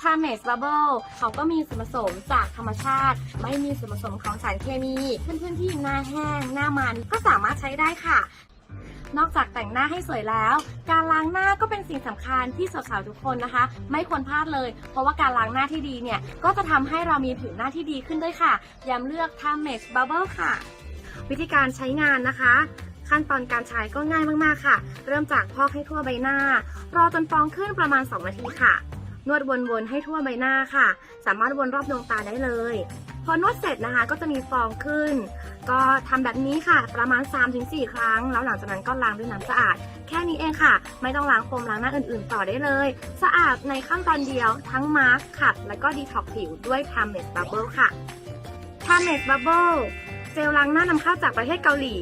ทาเมสบับเบิลเขาก็มีส่วนผสมจากธรรมชาติ ไม่มีส่วนผสมของสารเคมีเพื่อนๆที่หน้าแห้ง หน้ามันก็สามารถใช้ได้ค่ะ นอกจากแต่งหน้าให้สวยแล้ว การล้างหน้าก็เป็นสิ่งสำคัญที่สาวๆทุกคนนะคะ ไม่ควรพลาดเลย เพราะว่าการล้างหน้าที่ดีเนี่ย ก็จะทำให้เรามีผิวหน้าที่ดีขึ้นด้วยค่ะย้ำเลือกทาเมสบับเบิลค่ะ วิธีการใช้งานนะคะขั้นตอนการใช้ก็ง่ายมาก ๆ ค่ะ เริ่มจากพอกให้ทั่วใบหน้า รอจนฟองขึ้นประมาณ 2 นาทีค่ะ นวดวนๆให้ทั่วใบหน้าค่ะ สามารถวนรอบดวงตาได้เลย พอนวดเสร็จนะคะ ก็จะมีฟองขึ้น ก็ทำแบบนี้ค่ะ ประมาณ 3-4 ครั้ง แล้วหลังจากนั้นก็ล้างด้วยน้ำสะอาด แค่นี้เองค่ะ ไม่ต้องล้างโฟมล้างหน้าอื่นๆ ต่อได้เลย สะอาดในขั้นตอนเดียวทั้งมาร์คขัด และก็ดีท็อกผิวด้วย t ามเมสบับเบิลค่ะทาเมสบับเบิล เจลล้างหน้านำเข้าจากประเทศเกาหลี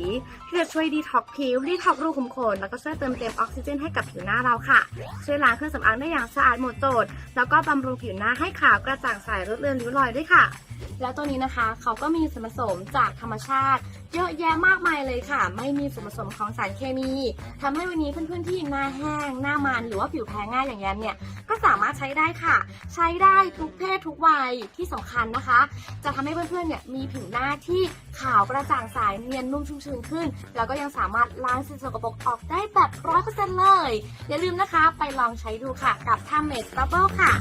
ที่จะช่วยดีท็อกผิวดีท็อกรูขุมขนแล้วก็ช่วยเติมเต็มออกซิเจนให้กับผิวหน้าเราค่ะ ช่วยล้างเครื่องสำอางได้อย่างสะอาดหมดจด แล้วก็บำรุงผิวหน้าให้ขาวกระจ่างใสลดเลือนริ้วรอยด้วยค่ะ แล้วตัวนี้นะคะเขาก็มีส่วนผสมจากธรรมชาติ เยอะแยะมากมายเลยค่ะ ไม่มีส่วนผสมของสารเคมีทำให้วันนี้เพื่อนๆที่หน้าแห้ง หน้ามันหรือว่าผิวแพ้ง่ายอย่างแยมเนี่ยก็สามารถใช้ได้ค่ะ ใช้ได้ทุกเพศทุกวัยที่สำคัญนะคะ จะทำให้เพื่อนๆเนี่ยมีผิวหน้าที่ขาวกระจ่างใสเนียนนุ่มชุ่มชื้นขึ้น แล้วก็ยังสามารถล้างสิ่งสกปรกออกได้แบบร้อยเปอร์เซ็นต์เลย อย่าลืมนะคะไปลองใช้ดูค่ะกับทาเมสบับเบิลค่ะ